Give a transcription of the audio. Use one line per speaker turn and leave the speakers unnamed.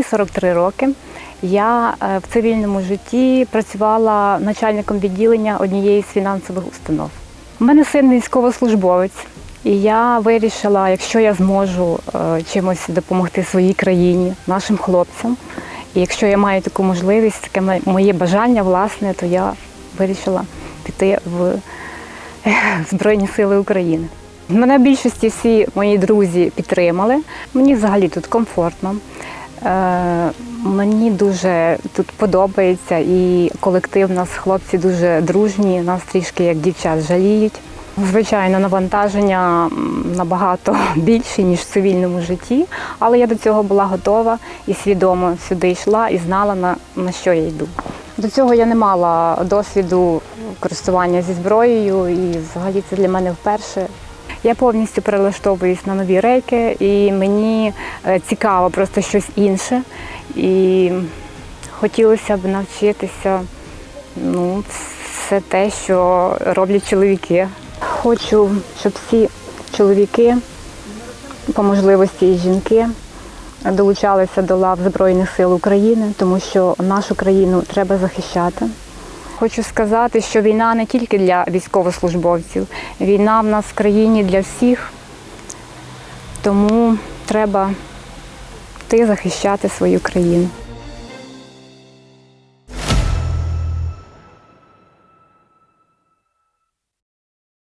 Мені 43 роки. Я е, в цивільному житті працювала начальником відділення однієї з фінансових установ. У мене син військовослужбовець, і я вирішила, якщо я зможу е, чимось допомогти своїй країні, нашим хлопцям, і якщо я маю таку можливість, таке моє бажання, власне, то я вирішила піти в Збройні Сили України. Мене в більшості всі мої друзі підтримали. Мені взагалі тут комфортно. Е, мені дуже тут подобається і колектив нас хлопці дуже дружні, нас трішки як дівчат жаліють. Звичайно, навантаження набагато більше, ніж в цивільному житті, але я до цього була готова і свідомо сюди йшла і знала, на, на що я йду. До цього я не мала досвіду користування зі зброєю, і взагалі це для мене вперше. Я повністю перелаштовуюсь на нові рейки, і мені е, цікаво просто щось інше. І хотілося б навчитися ну, все те, що роблять чоловіки. Хочу, щоб всі чоловіки, по можливості і жінки, долучалися до лав Збройних сил України, тому що нашу країну треба захищати. Хочу сказати, що війна не тільки для військовослужбовців, війна в нас в країні для всіх, тому треба йти захищати свою країну.